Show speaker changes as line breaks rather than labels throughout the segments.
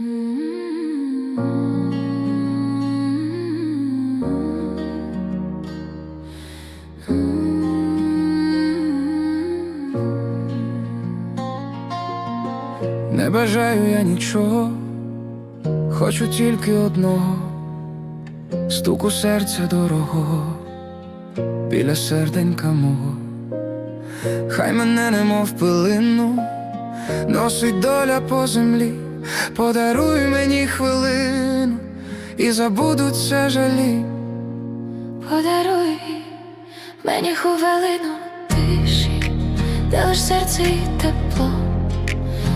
Не бажаю я нічого, хочу тільки одного, стуку серця дорогого, біля серденька мого, хай мене немов пилину, носить доля по землі, подаруй мені хвилину і забудуться жалі.
Подаруй мені хвилину тиші, де лиш серце і тепло,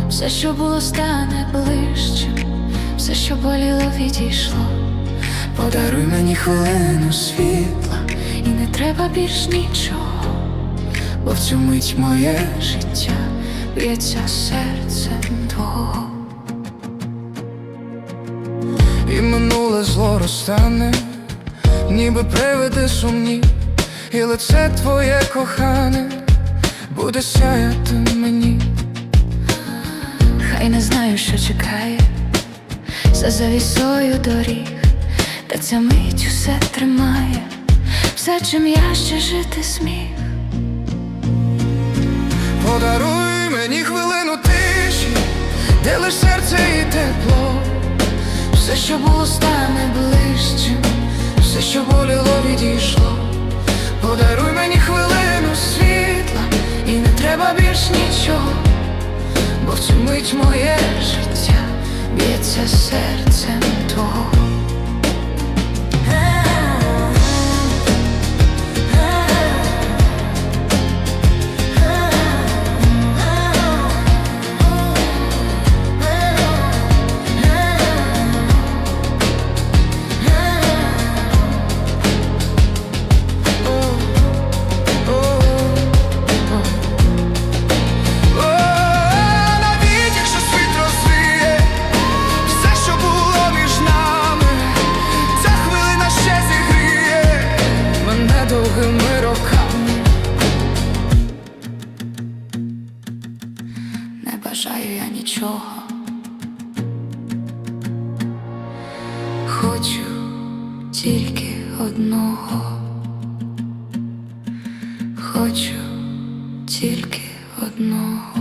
все, що було, стане ближчим, все, що боліло, відійшло.
Подаруй мені хвилину світла,
І не треба більш нічого,
бо в цю мить моє
життя б'ється серцем твого.
Зло розтане, ніби привиди сумні, і лице твоє кохане буде сяяти мені.
Хай не знаю, що чекає за завісою доріг, та ця мить усе тримає, все, чим я ще жити зміг.
Подаруй мені хвилину тиші, де лиш серце і тепло,
Все, що було, стане ближчим,
все, що боліло, відійшло. Подаруй мені хвилину світла,
і не треба більш нічого,
бо в цю мить моє
життя б'ється серцем твого. Бажаю я нічого. Хочу тільки одного. Хочу тільки одного.